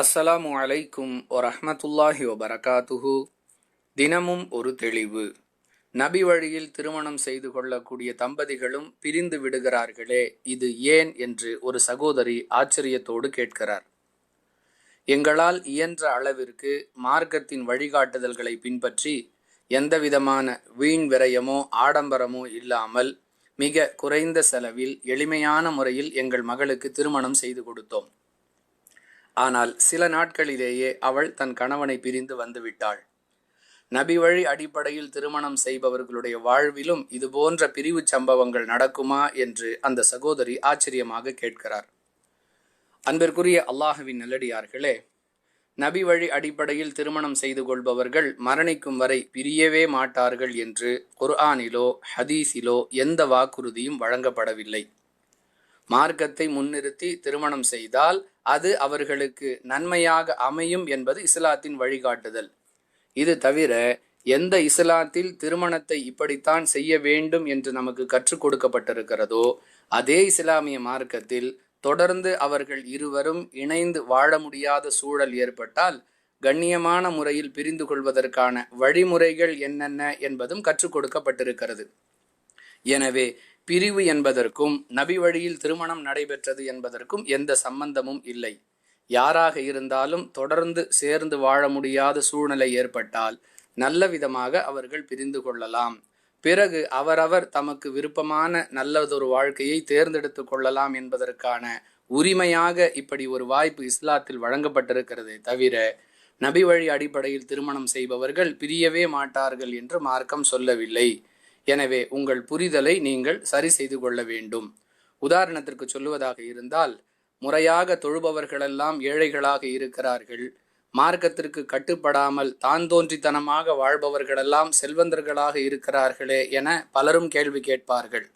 அஸ்ஸலாமு அலைக்கும் வரஹ்மத்துல்லாஹி வபரகாத்துஹு. தினமும் ஒரு தெளிவு. நபி வழியில் திருமணம் செய்து கொள்ளக்கூடிய தம்பதிகளும் பிரிந்து விடுகிறார்களே இது ஏன் என்று ஒரு சகோதரி ஆச்சரியத்தோடு கேட்கிறார். எங்களால் இயன்ற அளவிற்கு மார்க்கத்தின் வழிகாட்டுதல்களை பின்பற்றி எந்தவிதமான வீண் விரயமோ ஆடம்பரமோ இல்லாமல் மிக குறைந்த செலவில் எளிமையான முறையில் எங்கள் மகளுக்கு திருமணம் செய்து கொடுத்தோம். ஆனால் சில நாட்களிலேயே அவள் தன் கணவனை பிரிந்து வந்துவிட்டாள் நபி வழி அடிப்படையில் திருமணம் செய்பவர்களுடைய வாழ்விலும் இதுபோன்ற பிரிவு சம்பவங்கள் நடக்குமா என்று அந்த சகோதரி ஆச்சரியமாக கேட்கிறார். அன்பிற்குரிய அல்லாஹுவின் நல்லடியார்களே நபி வழி அடிப்படையில் திருமணம் செய்து கொள்பவர்கள் மரணிக்கும் வரை பிரியவே மாட்டார்கள் என்று குர்ஆனிலோ ஹதீஸிலோ எந்த வாக்குறுதியும் வழங்கப்படவில்லை. மார்க்கத்தை முன்னிறுத்தி திருமணம் செய்தால் அது அவர்களுக்கு நன்மையாக அமையும் என்பது இஸ்லாத்தின் வழிகாட்டுதல். இது தவிர எந்த இஸ்லாத்தில் திருமணத்தை இப்படித்தான் செய்ய வேண்டும் என்று நமக்கு கற்றுக் கொடுக்கப்பட்டிருக்கிறதோ அதே இஸ்லாமிய மார்க்கத்தில் தொடர்ந்து அவர்கள் இருவரும் இணைந்து வாழ முடியாத சூழல் ஏற்பட்டால் கண்ணியமான முறையில் பிரிந்து கொள்வதற்கான வழிமுறைகள் என்னென்ன என்பதும் கற்றுக் கொடுக்கப்பட்டிருக்கிறது. எனவே பிரிவு என்பதற்கும் நபி வழியில் திருமணம் நடைபெற்றது என்பதற்கும் எந்த சம்பந்தமும் இல்லை. யாராக இருந்தாலும் தொடர்ந்து சேர்ந்து வாழ முடியாத சூழ்நிலை ஏற்பட்டால் நல்ல விதமாக அவர்கள் பிரிந்து கொள்ளலாம். பிறகு அவரவர் தமக்கு விருப்பமான நல்லதொரு வாழ்க்கையை தேர்ந்தெடுத்து கொள்ளலாம் என்பதற்கான உரிமையாக இப்படி ஒரு வாய்ப்பு இஸ்லாத்தில் வழங்கப்பட்டிருக்கிறதே தவிர நபி வழி அடிப்படையில் திருமணம் செய்பவர்கள் பிரியவே மாட்டார்கள் என்று மார்க்கம் சொல்லவில்லை. எனவே உங்கள் புரிதலை நீங்கள் சரி செய்து கொள்ள வேண்டும். உதாரணத்திற்கு சொல்லுவதாக இருந்தால் முறையாக தொழுபவர்களெல்லாம் ஏழைகளாக இருக்கிறார்கள். மார்க்கத்திற்கு கட்டுப்படாமல் தான் தோன்றித்தனமாக வாழ்பவர்களெல்லாம் செல்வந்தர்களாக இருக்கிறார்களே என பலரும் கேள்வி கேட்பார்கள்.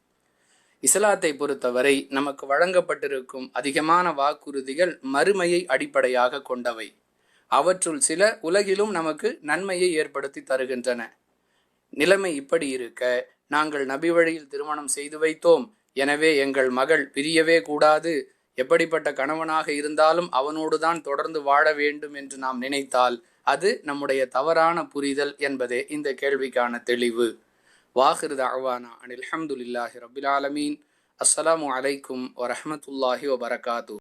இஸ்லாத்தை பொறுத்தவரை நமக்கு வழங்கப்பட்டிருக்கும் அதிகமான வாக்குறுதிகள் மறுமையை அடிப்படையாக கொண்டவை. அவற்றுள் சில உலகிலும் நமக்கு நன்மையை ஏற்படுத்தி தருகின்றன. நிலைமை இப்படி இருக்க நாங்கள் நபி வழியில் திருமணம் செய்து வைத்தோம். எனவே எங்கள் மகள் பிரியவே கூடாது. எப்படிப்பட்ட கணவனாக இருந்தாலும் அவனோடுதான் தொடர்ந்து வாழ வேண்டும் என்று நாம் நினைத்தால் அது நம்முடைய தவறான புரிதல் என்பதே இந்த கேள்விக்கான தெளிவு. வாஹிருத அவானா அனில் அஹமதுல்லாஹி ரபில் ஆலமீன். அஸ்ஸலாமு அலைக்கும் வரமத்துல்லாஹி வபரகாத்து.